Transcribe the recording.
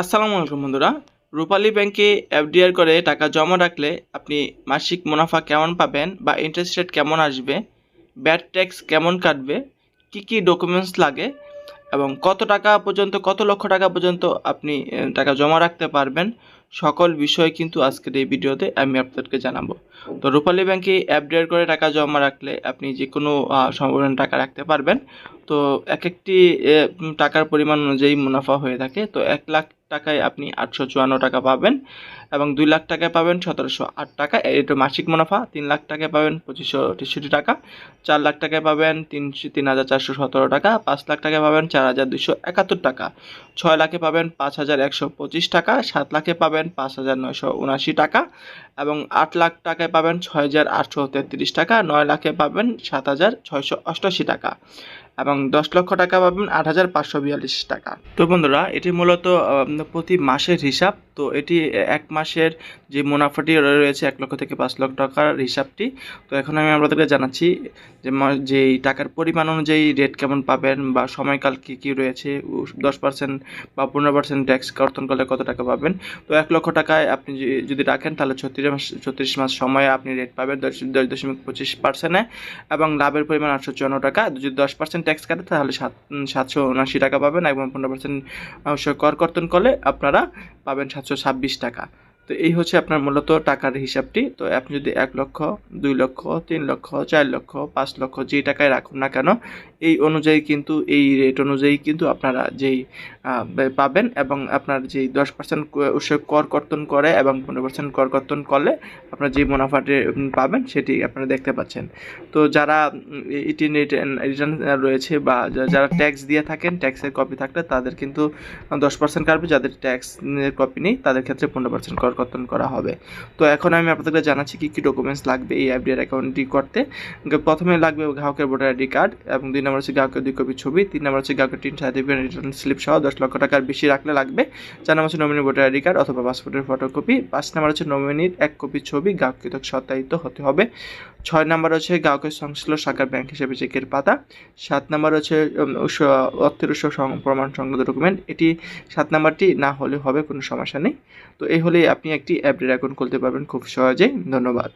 আসসালামু আলাইকুম বন্ধুরা। রূপালী ব্যাংকে এফডিআর করে টাকা জমা রাখলে আপনি মাসিক মুনাফা কেমন পাবেন বা ইন্টারেস্ট রেট কেমন আসবে ব্যাড ট্যাক্স কেমন কাটবে, কি কি ডকুমেন্টস লাগে এবং কত টাকা পর্যন্ত, কত লক্ষ টাকা পর্যন্ত আপনি টাকা জমা রাখতে পারবেন, সকল বিষয় কিন্তু আজকের এই ভিডিওতে আমি আপনাদেরকে জানাব। তো রূপালী ব্যাংকে এফডিআর করে টাকা জমা রাখলে আপনি যে কোনো সম্পূর্ণ টাকা রাখতে পারবেন। তো এক একটি টাকার পরিমাণ অনুযায়ী মুনাফা হয়ে থাকে। তো এক লাখ টাকায় আপনি আটশো চুয়ান্ন টাকা পাবেন এবং দুই লাখ টাকায় পাবেন সতেরোশো আট টাকা। এটা মাসিক মুনাফা। তিন লাখ টাকায় পাবেন পঁচিশশো তেষট্টি টাকা। চার লাখ টাকায় পাবেন তিনশো, তিন হাজার চারশো সতেরো টাকা। পাঁচ লাখ টাকায় পাবেন চার হাজার দুশো একাত্তর টাকা। ছয় লাখে পাবেন পাঁচ হাজার একশো পঁচিশ টাকা। সাত লাখে পাবেন পাঁচ হাজার নয়শো উনাশি টাকা এবং আট লাখ টাকায় পাবেন ছয় হাজার আটশো তেত্রিশ টাকা। নয় লাখে পাবেন সাত হাজার ছয়শো অষ্টআশি টাকা। এবং দশ লক্ষ টাকা পাবেন আট হাজার পাঁচশো বিয়াল্লিশ টাকা। তো বন্ধুরা, এটি মূলত প্রতি মাসের হিসাব। তো এটি এক মাসের যে মুনাফাটি রয়েছে এক লক্ষ থেকে পাঁচ লক্ষ টাকার হিসাবটি। তো এখন আমি আপনাদেরকে জানাচ্ছি যে যেই টাকার পরিমাণ অনুযায়ী রেট কেমন পাবেন বা সময়কাল কী কী রয়েছে দশ পার্সেন্ট বা পনেরো পার্সেন্ট ট্যাক্স কর্তন করলে কত টাকা পাবেন? তো এক লক্ষ টাকায় আপনি যে- যদি রাখেন তাহলে ছত্রিশ মাস ছত্রিশ মাস সময়ে আপনি রেট পাবেন দশ দশ দশমিক পঁচিশ পার্সেন্টে এবং লাভের পরিমাণ আটশো চুয়ান্ন টাকা। যদি দশ পার্সেন্ট ট্যাক্স কাটে, তাহলে সাত সাতশো উনআশি টাকা পাবেন এবং পনেরো পার্সেন্ট কর, কর্তন করলে আপনারা পাবেন সাতশো ছাব্বিশ টাকা। তো এই হচ্ছে আপনার মূলত টাকার হিসাবটি। তো আপনি যদি এক লক্ষ, দুই লক্ষ, তিন লক্ষ, চার লক্ষ, পাঁচ লক্ষ যেই টাকায় রাখুন না কেন, এই অনুযায়ী কিন্তু, এই রেট অনুযায়ী কিন্তু আপনারা যেই পাবেন এবং আপনার যেই দশ পার্সেন্ট কর কর্তন করে এবং পনেরো পার্সেন্ট কর কর্তন করলে আপনার যে মুনাফাটি পাবেন সেটি আপনারা দেখতে পাচ্ছেন। তো যারা ইটি রিটার্ন রয়েছে বা যারা ট্যাক্স দিয়ে থাকেন ট্যাক্সের কপি থাকলে তাদের কিন্তু দশ পার্সেন্ট কাটবে, যাদের ট্যাক্স কপি নেই, তাদের ক্ষেত্রে পনেরো পার্সেন্ট কর কর্তন করা হবে। তো এখন আমি আপনাদেরকে জানাচ্ছি কী কী ডকুমেন্টস লাগবে এই এফডিআর অ্যাকাউন্টটি করতে। প্রথমে লাগবে গ্রাহকের ভোটার আইডি কার্ড এবং দুই নম্বর হচ্ছে গ্রাহকের দুই কপি ছবি, তিন নম্বর হচ্ছে গ্রাহকের তিন সার্টিফিকেট রিটার্ন স্লিপ সহ দশ লক্ষ টাকার বেশি রাখলে লাগবে। চার নম্বর হচ্ছে নমিনি ভোটার আইডি কার্ড অথবা পাসপোর্টের ফটোকপি পাঁচ নম্বর হচ্ছে নমিনির এক কপি ছবি গ্রাহকৃত সত্যায়িত হতে হবে। ছয় নম্বর হচ্ছে গ্রাহকের সংশ্লিষ্ট শাখার ব্যাংক হিসেবে চেকের পাতা। সাত নম্বর হচ্ছে অর্থের উৎস প্রমাণ সংক্রান্ত ডকুমেন্ট এটি সাত নাম্বারটি না হলে হবে, কোনো সমস্যা নেই। তো এই হলেই আপনি একটি অ্যাপডেট অ্যাকাউন্ট খুলতে পারবেন খুব সহজেই। ধন্যবাদ।